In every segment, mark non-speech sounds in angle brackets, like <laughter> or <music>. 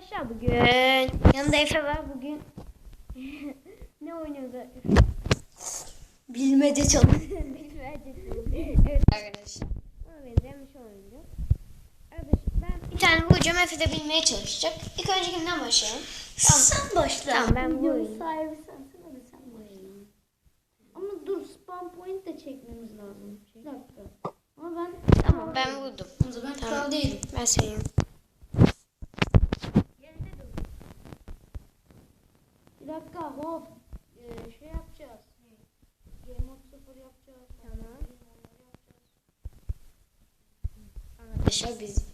Arkadaşlar bugün yanında Efe var bugün. <laughs> ne oynuyoruz? Bilmece çalın. <laughs> evet arkadaşlar. Ona benzeyen bir şey oynayacağız. Arkadaşlar ben bir tane vuracağım Efe de bilmeye çalışacak. İlk önce kimden başlayalım? Tamam. Sen başla. Tamam, ben Videonun buradayım. sahibi sensin hadi sen başla. Ama dur spam point de çekmemiz lazım. Bir dakika. Ama ben Tamam ben vurdum. O zaman Tamam. değilim. Ben sayayım. Dakika hop. Ee, şey yapacağız. Game mode 0 yapacağız. Tamam. Arkadaşlar biz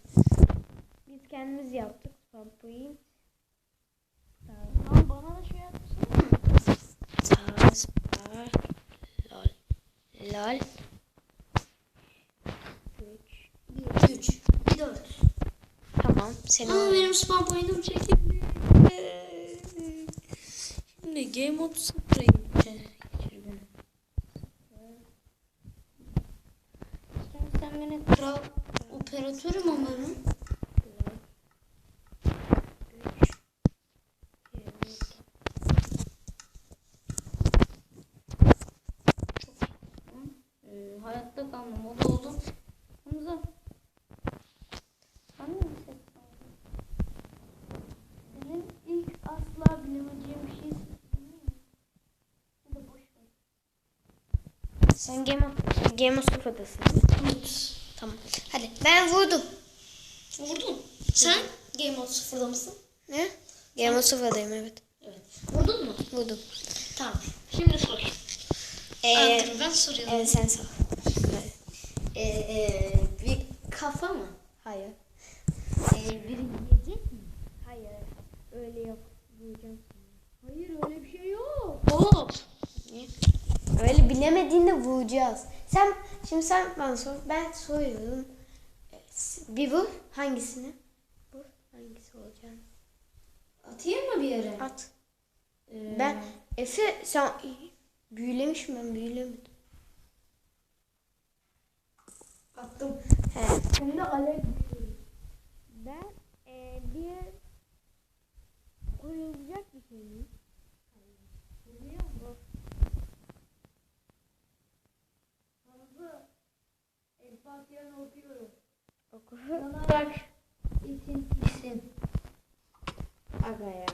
biz kendimiz yaptık. Spam point. Tamam bana da şey. Sağ, spar, lol, lol. 3. 1, 3, 1, 4. Tamam. Senin Ama oyun. benim spam point'im çekildi. Şimdi game mode 0'a gideceğiz. Sen, sen beni kral operatörüm ama ben. Ee, hayatta kalmam. O da oldu. Hamza. Sen de mi ses aldın? Senin ilk asla bilemeyeceğim bir şey seçtin mi? Ya da boş ver. Sen Game of, Game of Thrones'dasın. Tamam. Hadi ben vurdum. Vurdun. Sen Game Mode 0'da mısın? Ne? Game of Thrones'dayım evet. Evet. Vurdun mu? Vurdum. Tamam. Şimdi sor. Ee, ben soruyorum. evet sen sor. Ee, ee, bir kafa mı? Hayır. Ee, biri yiyecek mi? Hayır. Öyle yok. Vuracağım. Hayır öyle bir şey yok. Hop. Niye? Öyle bilemediğinde vuracağız. Sen şimdi sen bana sor. Ben soruyorum. Evet, Bir vur. Hangisini? Vur. Hangisi olacağını. Atayım mı bir yere? At. Ee, Ben Efe sen büyülemiş mi? Ben büyülemedim. attım. He. Şimdi alev Ben e, bir koyulacak bir şey mi? Biliyor musun? Hamza. El Fatiha'nı okuyorum. Oku. Yanarak itin isin. Aga ya.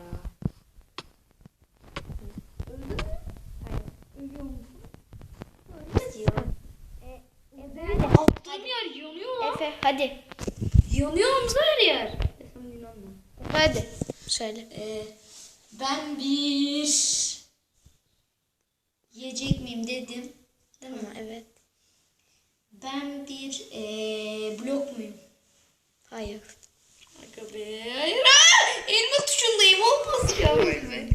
Öldün mü? Hayır. Ölüyor musun? Ne diyor? E, Efe, attığım yer yanıyor lan. Efe hadi. Yanıyor Hamza her yer. Sen inanma. Hadi. Söyle. Ee, ben bir yiyecek miyim dedim. Değil mi? Evet. Ben bir ee, blok muyum? Hayır. Aga be. Hayır. Aa, elma tuşundayım. Olmaz ya böyle.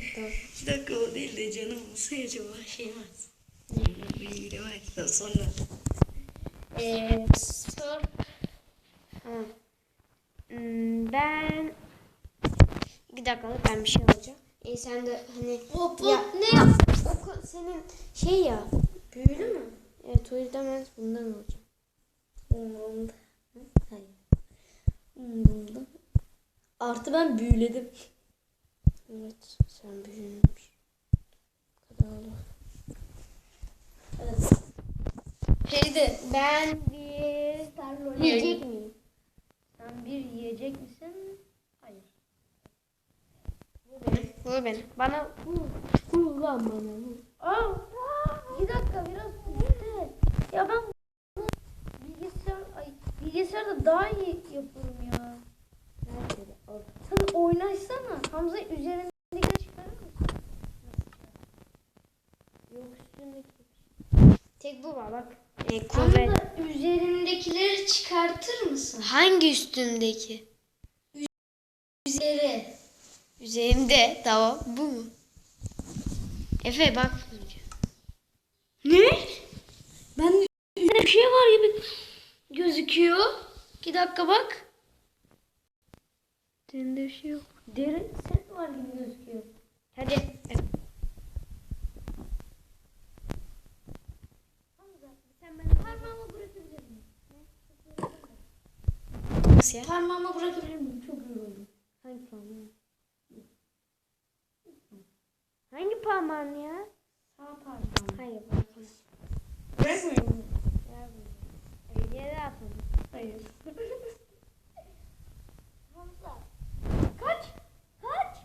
Bir dakika o değil de canım olsa acaba şey var. Bilgi varsa sonra. Ee, sor. Tamam. Hmm, ben bir dakikalık ben bir şey alacağım. E sen de hani Hop Ya- hop ne yap? oku senin şey ya Büyülü mü? evet o yüzden ben bundan alacağım. Umurumda. Hayır. Umurumda. Artı ben büyüledim. Evet sen büyümüş. Bu kadar. Evet. Feride. Ben bir Tarlo yiyecek miyim? Sen bir yiyecek misin? Hayır. Vur beni. Vur beni. Bana vur. Vur lan bana vur. Aa, bir dakika biraz bekle. Ya ben bilgisayarda daha iyi yapıyorum ya. Nerede? Sen oynaşsana. Hamza üzerindekileri çıkarır mısın? Yok üstündeki. Tek bu var bak. E, kuvvet. Hamza üzerindekileri çıkartır mısın? Hangi üstümdeki? Üzeri. Üzerimde. Tamam. Bu mu? Efe bak. Ne? Ben gözüküyor. İki dakika bak. Derinde bir şey yok. Derin set var gibi gözüküyor. Hadi. Nasıl ya? Parmağıma bırakabilir miyim? Çok yoruldum. Hangi parmağın? Hangi parmağın ya? Sağ parmağım. Hayır. Bırakmayın yere atalım. Hayır. <laughs> Hamza. Kaç? Kaç?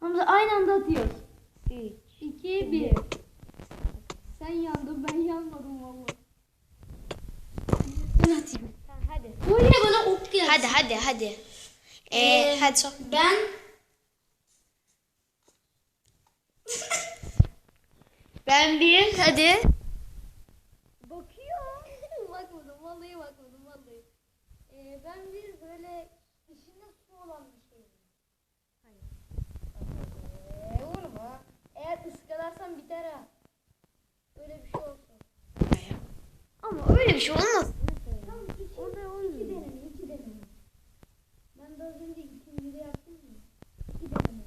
Hamza aynı anda atıyoruz. 3. 2, 1. Sen yandın ben yanmadım valla. Ben atayım. Tamam hadi. Böyle bana ok geldi. Hadi hadi hadi. Ee, Ee, hadi sok. Ben Ben bir. Hadi. bakıyor. bakmadım vallahi bakmadım vallahi. Ee, ben bir böyle içinde su olan bir şey. Hayır. Ee, vurma. Eğer ıskalarsan biter ha. Öyle bir şey olsun. Ama öyle bir şey olmaz. Tamam iki, iki deneme, iki deneme. Ben de az önce ikinciyi yaptım ya. İki deneme.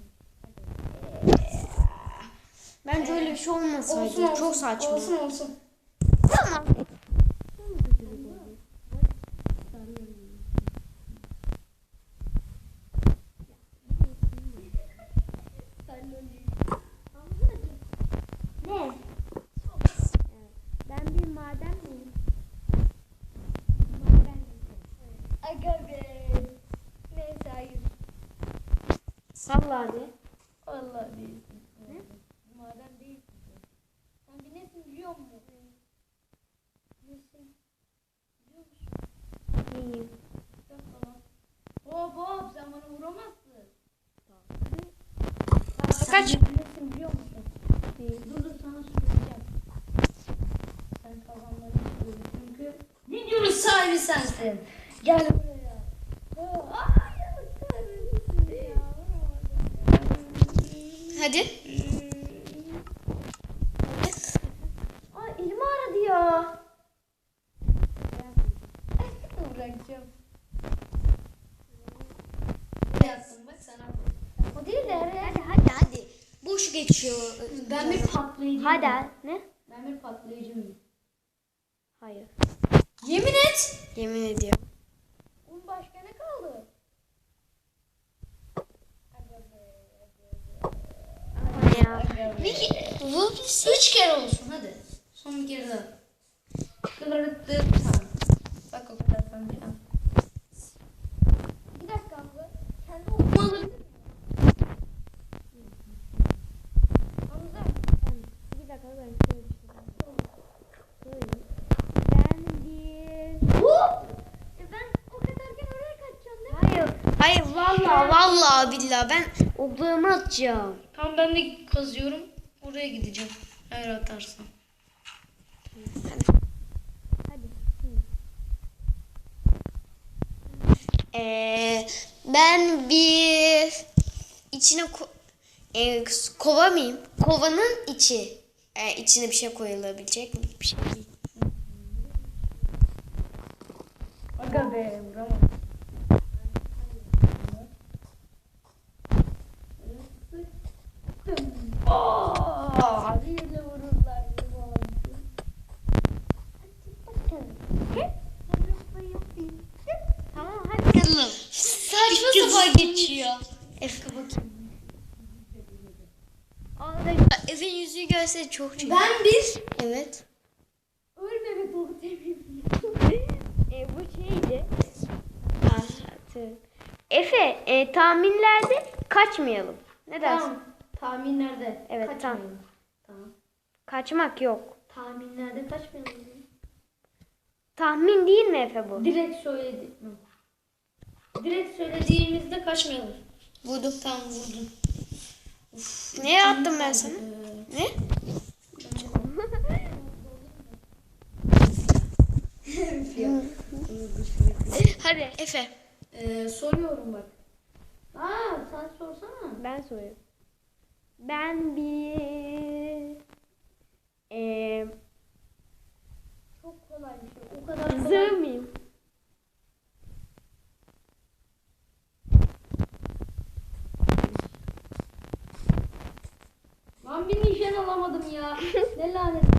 Bence öyle bir şey olmasaydı. Çok saçma. Olsun olsun. Tamam. Ne? Ben bir maden miyim? Maden Aga be. Neyse hayır. Salla hadi. Vallahi değilsin. Ne? Madem değilsin. Sen bir nesin biliyor musun? Nesin? Biliyor musun? İyiyim. Bir dakika lan. Hop hop sen bana vuramazsın. Kaç? Sen nesin biliyor musun? Dur dur sana söyleyeceğim. Sen istiyorsun çünkü videonun sahibi sensin. Gel buraya. Aa, Ay kahretsin ya. vuramadım. Hadi. Ay elim ağrıdı ya. Bırakacağım. Ne yaptın bak sana. O değil de Hadi hadi hadi. Boş geçiyor. ben bir patlayıcıyım. Hadi hadi. Ne? Ben bir patlayıcıyım. Hayır. Yemin et. Yemin ediyorum. Oğlum başka ne kaldı? Ya. Bir bu Üç kere olsun hadi. Son bir kere daha. Kıvırttım sana. Bak o kadar sen bir dakika abla. Kendi miyim? Hamza. bir dakika ben şöyle bir şey Buyurun. Ben bir Hop! E ben o kadarken oraya kaçacağım değil mi? Hayır. Hayır vallahi vallahi billahi ben oklarımı atacağım. Tamam ben de kazıyorum. Oraya gideceğim. Eğer atarsam. Hadi. Ee, ben bir içine ko- e, kova mıyım? Kovanın içi. E, içine bir şey koyulabilecek mi? Bir şey değil. Aga be vuramam. Aa, Hadiyle vururlar gibi oldu. Tamam hadi bakalım. Saçma sapan geçiyor. Efe bakayım. Efe'nin yüzüğü görse çok çok. Ben bir Evet. ölmemek oldu temizliğim. E. Artık. Efe e, tahminlerde kaçmayalım. Ne dersin? Tamam. Tahminlerde. Evet, kaçmayalım. Tamam. Kaçmak yok. Tahminlerde kaçmayalım. Tahmin değil mi Efe bu? Direkt söyledik. Direkt söylediğimizde kaçmayalım. Vurdum. Tamam vurdun. Neye attım ben sana? Ee, Ne? <laughs> Hadi Efe. Ee, soruyorum bak. Aa sen sorsana. Ben soruyorum. Ben bir e, Çok kolay bir şey. O kadar kolay. zır mıyım? Lan bir nişan alamadım ya. <laughs> ne lanet.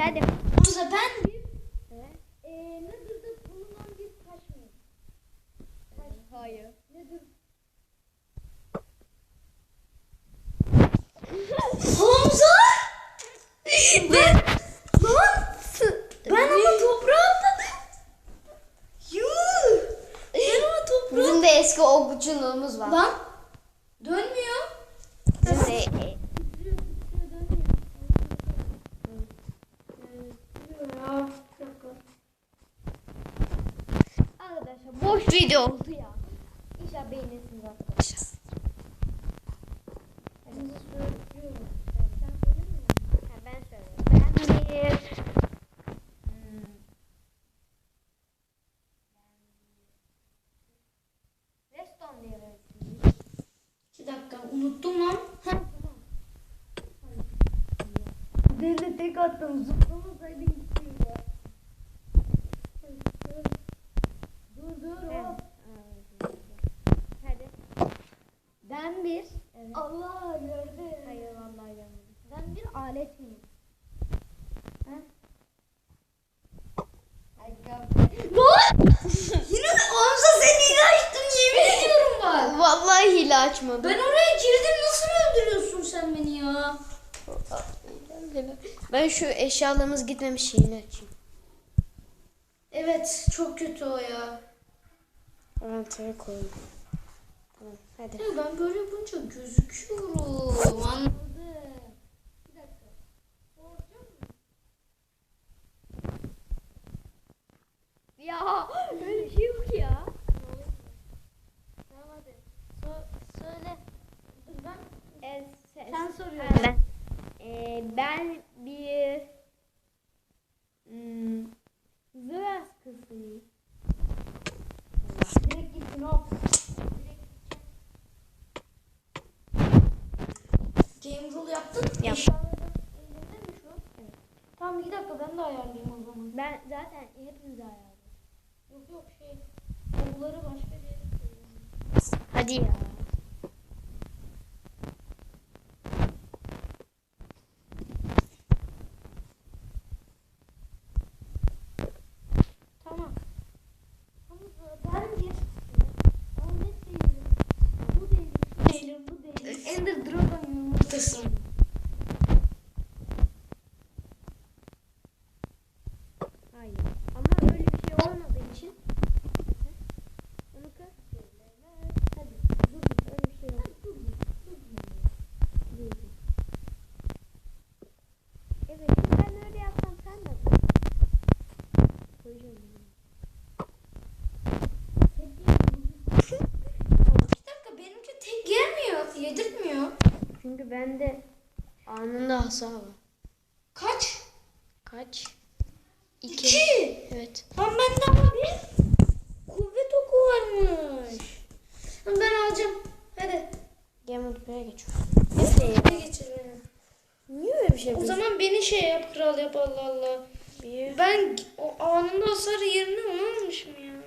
Neyse hadi. Burada ben bir e, Nether'da bulunan bir taş mı? Taş. Hayır. Nether. Hamza! ben lan ben ama toprağa atladım. Yuh! Ben ama toprağa Bizim de eski okçuluğumuz var. Lan unuttum lan. Heh. Ben de tek attım. Zıplamasaydı gitti ya. Dur dur Hadi. Ben bir. Evet. Allah gördü. Hayır vallahi görmedim. Ben bir alet miyim? Ha? Ay Yine Hamza sen hile açtın yemin ediyorum bak. Vallahi hile açmadım. Ben oraya girdim nasıl öldürüyorsun sen beni ya? Ben şu eşyalarımız gitmemiş şeyini açayım. Evet çok kötü o ya. Anahtarı koyayım. Tamam hadi. Ya ben böyle yapınca gözüküyorum. Anladım. Bir dakika. Ya öyle şey yok ya. Tamam hadi. So- söyle. Ben. E, sen, Sen soruyorsun. Ben, e, ben bir hmm, Zıvas kızıyım. Direkt gittin hop. Game rule yaptın. Yap. Elinde mi şu? Evet. Tamam iki dakika ben de ayarlayayım o zaman. Ben zaten hepimizi ayarladım. Yok yok şey. Kolları başka bir yere koyuyorum. Hadi ya. Tamam. Hamza ben bir Ahmet değilim. Bu değilim. Şu değilim. Bu değilim. Ender Dragon yumurtası. Hayır. Ama öyle bir şey olmadığı için. Onu kır. Hadi. Dur. Öyle bir şey yok. Dur. Dur. Evet. Ben öyle yapsam sen de yap. Koyacağım bunu. Bir dakika benimki tek gelmiyor. Yedirtmiyor. Çünkü bende anında hasar var. Kaç? Kaç? İki. Evet. Lan bende ama bir kuvvet oku varmış. Lan Ben alacağım. Hadi. Gel multiplayer'e geç. Hadi geçir beni. Niye öyle bir şey O yapıyorsun? zaman beni şey yap kral yap Allah Allah. Bir. Ben o anında hasar yerine onu almışım ya.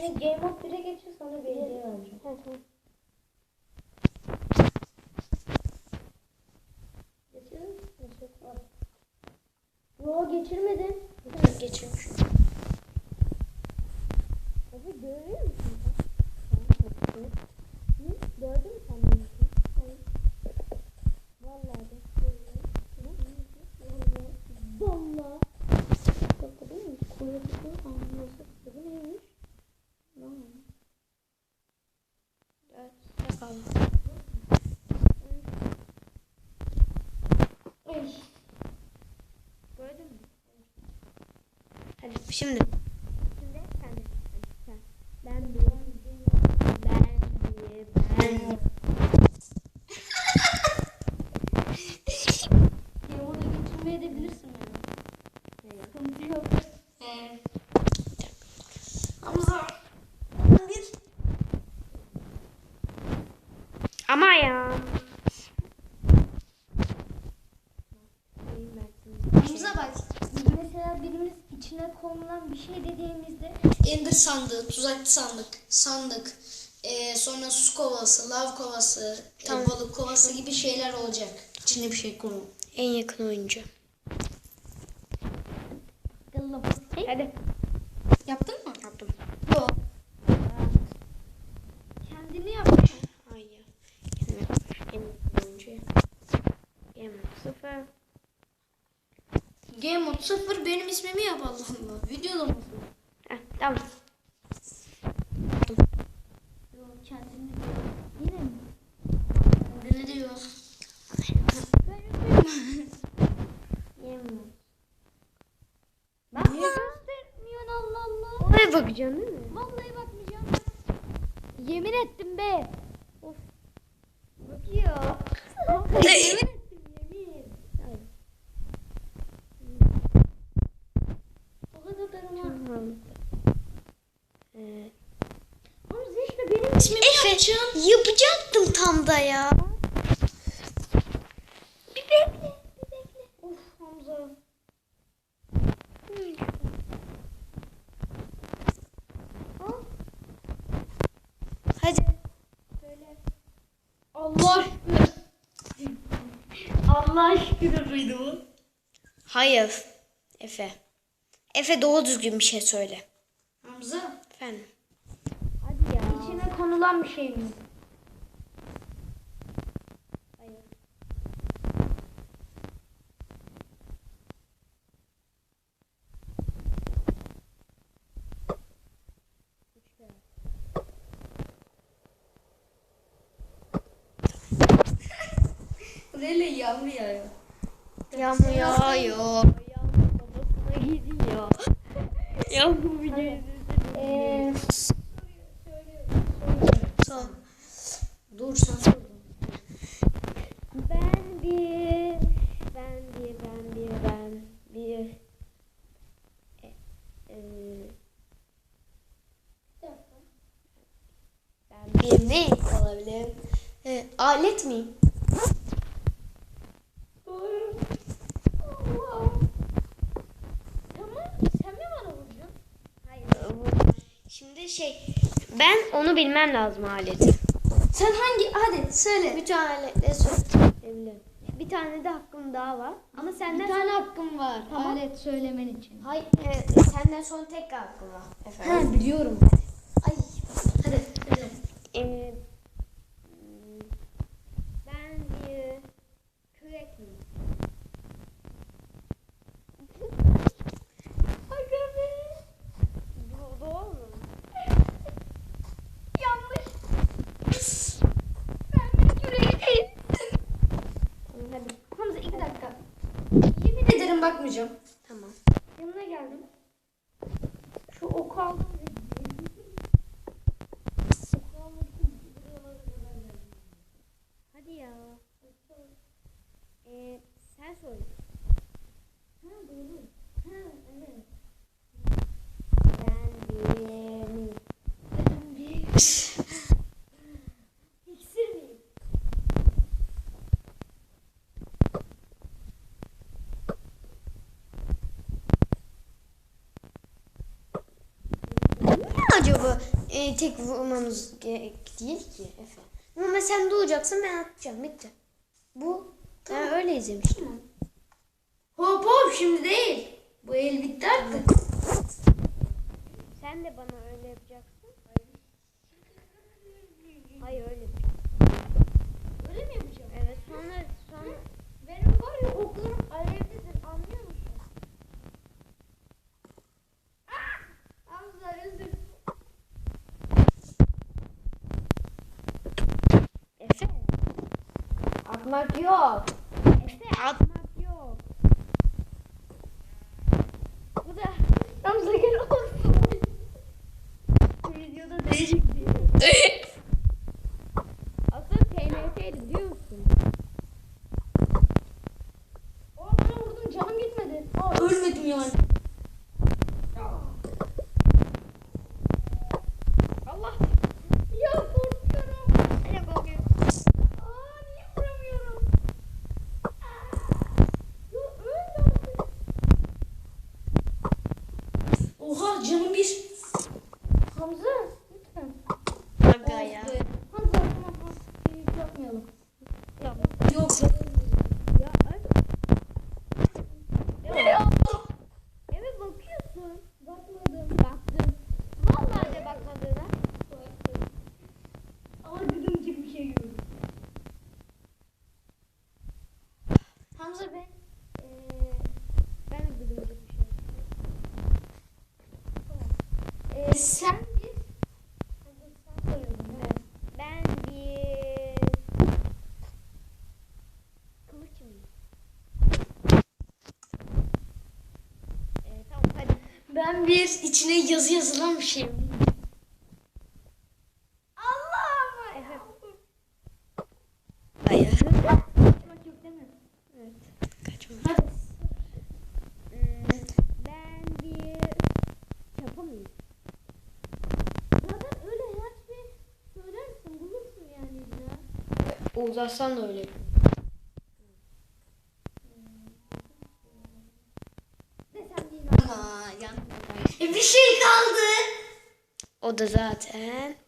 Ben Game of 1'e geçir sana hediye vereceğim. Ha, tamam. Yo geçirmedin. Geçirmiş. Abi görüyor musun? Gördün mü sen beni? Hayır. Vallahi de. Vallahi. Bakın değil mi? Kuyruğu anlıyorsa bu neymiş? Lan. Evet. Bakalım. Ay. Gördün mü? Hadi. Şimdi sen de. Hadi sen. Ben bir. Ben bir. Ben bir. Game of'a geçirmeye edebilirsin yani. Sıkıntı yok. Ee, Hamza. Bir. Ama ya. Hamza bak. Mesela birimiz içine konulan bir şey dediğimizde Ender sandığı, tuzaklı sandık, sandık, ee, sonra su kovası, lav kovası, e, Tamam. balık kovası gibi şeyler olacak. İçine bir şey konu. En yakın oyuncu. Hadi. Yaptın mı? Yaptım. Yok. Kendini yap. Hayır. Mode 0 benim ismimi yap Allah Allah. Videoda mı? Heh, tamam. Yok kendini diyor. Yine mi? Kendini diyor. Yemiyorum. Niye göstermiyorsun Allah Allah? Oraya bakacaksın değil mi? Vallahi bakmayacağım. Yemin ettim be. Bakıyor. yemin ettim yemin. O kadar ama. Tamam. Ee, Hamza işte benim ismimi Efe yapacaksın. yapacaktım tam da ya. Bir bekle. Bir bekle. Of Hamza. Hadi. Allah aşkına. Allah aşkına mıydı bu? Hayır. Efe. Efe doğru düzgün bir şey söyle. Hamza. Efendim. Hadi ya. İçine konulan bir şey mi? Babasına gidiyor. <laughs> Yağmur videoyu Eee Son. dur sen sor. Ben bir, ben bir, ben bir, ben bir. E, e, ben bir ne olabilir? E, alet miyim? Doğru. Allah. Tamam. Sen mi bana vuracaksın? Hayır. Şimdi şey, bilmem lazım aleti. Sen hangi? Hadi söyle. Bütün aletle söyleyebilirim. Bir tane de hakkım daha var. Ama Bir senden tane hakkım var. Tamam. Alet söylemen için. Hayır, e, senden sonra tek hakkım var. Efendim. Ha biliyorum. Ay. Hadi. Hadi. Ee, ben bir kürek miyim? Aga be. Do- doğru mu? Yanlış. Ben bir küreğim. Tamam, Hadi. Hamza iki dakika. Yemin ederim bakmayacağım. Tamam. Yanına geldim. Şu oku aldım. Oku aldım. Hadi ya. Ee, sen söyle. Ha doğru. Ha evet. Ben bir Ben bir iksir miyim? Niye acaba e, tek vurmamız gerek değil ki Efe? Ama sen duracaksın ben atacağım bitti. Bu ben öyle izlemiştim. Hop hop şimdi değil. Bu el bitti artık. Sen de bana öyle yapacaksın. Hayır öyle. Öyle mi yapacağım? Evet sonra sonra Benim var ya oklarım alevlidir anlıyor musun? Ah! Hamza özür. Efe. Atmak yok. Efe atmak yok. Bu da Hamza gel olsun. Videoda değecek diye. aslında TNT'ydi biliyor musun? Aa bana vurdun canım gitmedi. Aa ölmedim yani. Allah. Ya korkuyorum. Hadi bakayım. Aa niye vuramıyorum? Aa, Ya öl artık. Oha canım bir. Hamza lütfen. Aga ya. Hamza tamam tamam. Hiç yapmayalım. Ya, Yok. ya Ya. Eve bakıyorsun. Bakmadım. Baktım. Vallahi de bakmadığına. Ama gıdımcık bir şey gördüm. Hamza ben Ee, ben Sen bir. Sen koyuyordun. Evet. Ben bir kılıç mıyım? Ee, tamam hadi. Bir içine yazı yazılan bir şey. Allah! Efe. Hayır. Evet. Kaçma. Ben bir çapa mıyım? Zaten öyle her şey söylersin bulursun yani. Oğuz Aslan da öyle. Desem değil Ama yan. E bir şey kaldı. O zaten.